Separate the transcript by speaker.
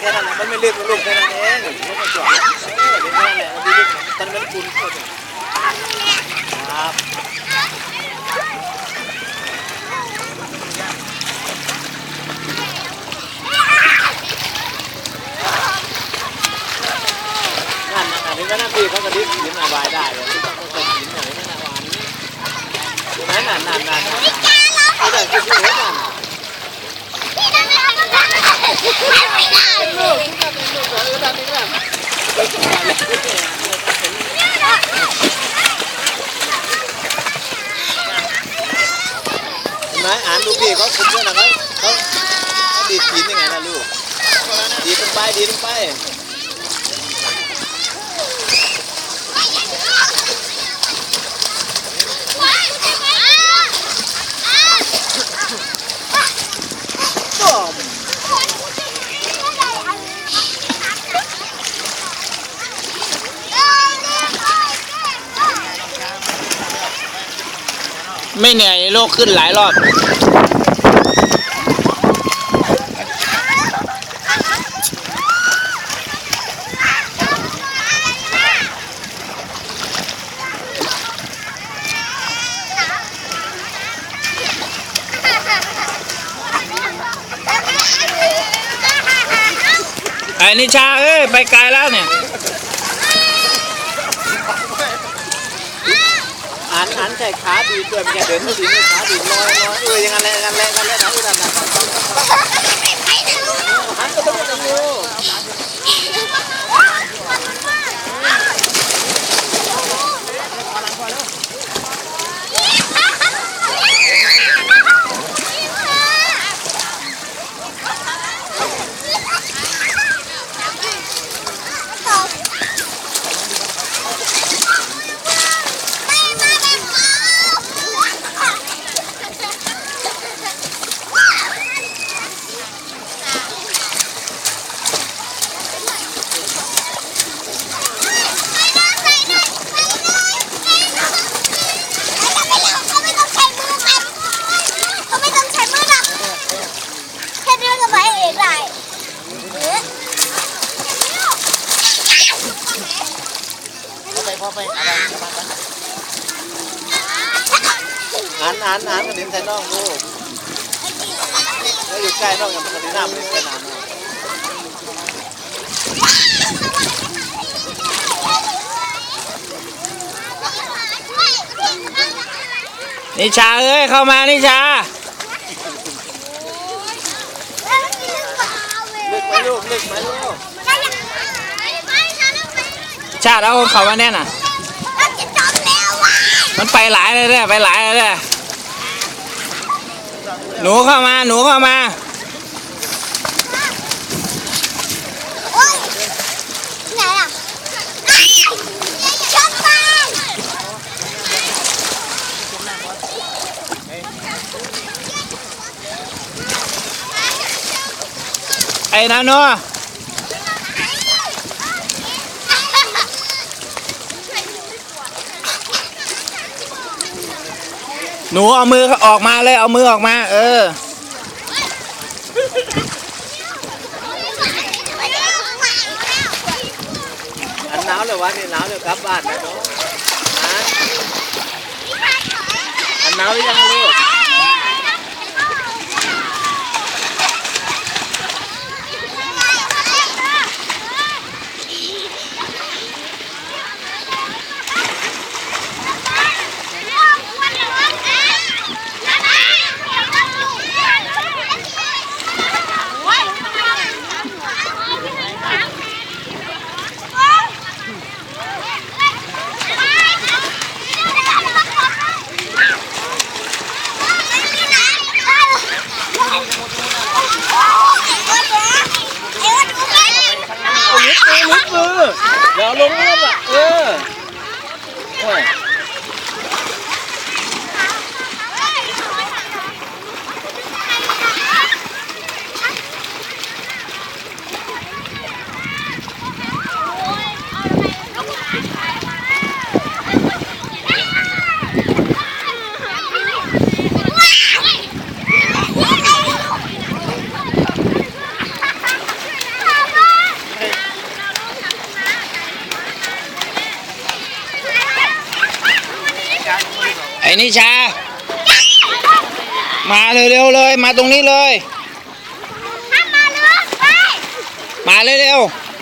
Speaker 1: ไม่ลึกมันไม่เลูกแค่นั้นเองไม่ต้องจอดเออเดี๋ยวนั่นแหละมันลึกตอนนั้นคุณครับนั่นอันนี้ก็น่าปีเขากระดิบหินอบายได้เลยไม่ต้องไปหินไหนไม่น่าหวานนี่นั่นนั่นนั่นนั่นเขาได้คือหัวนั่น นายอ่านดูพี่เขาคุมด้วยนะเขาเขาดีดหินยังไงนะลูกดีดลงไปดีดลงไปต้อม
Speaker 2: ไม่เหนื่อยโลกขึ้นหลายรอบไอ้นิชาเอ้ยไปไกลแล้วเนี่ย
Speaker 1: อ่านอ่านใส่ขาดีด้วยไม่ใช่เดินไม่ดีขาดีลอยลอยเออยังไงแหละยังไงแหละยังไงแหละนะนั่นนะหันก็ต้องไปดู อ่านอ่านอ่านกระดิ่งใส่น่องลูกแล้วอยู่ใกล้น่องอย่างกระดิ่งหน้ามันไม่นานนะ
Speaker 2: นิชาเอ้ยเข้ามานิชาเลึ
Speaker 1: กไหมลูกเลึกไหมลูก
Speaker 2: ชาติเอาเขามาแน่น่ะมันไปหลายเลยเนี่ยไปหลายเลยเนี่ยหนูเข้ามา หนูเข้ามาไอ้นาโน หนูเอามือออกมาเลยเอามือออกมา เออ
Speaker 1: อันหนาวเลยวะนี่หนาวเลยครับบ้านนะเนาะฮะอันหนาวยังลูก
Speaker 2: นิชา มาเร็วๆเลย มาตรงนี้เลย
Speaker 3: ทำมาเลยไป
Speaker 2: มาเร็วๆ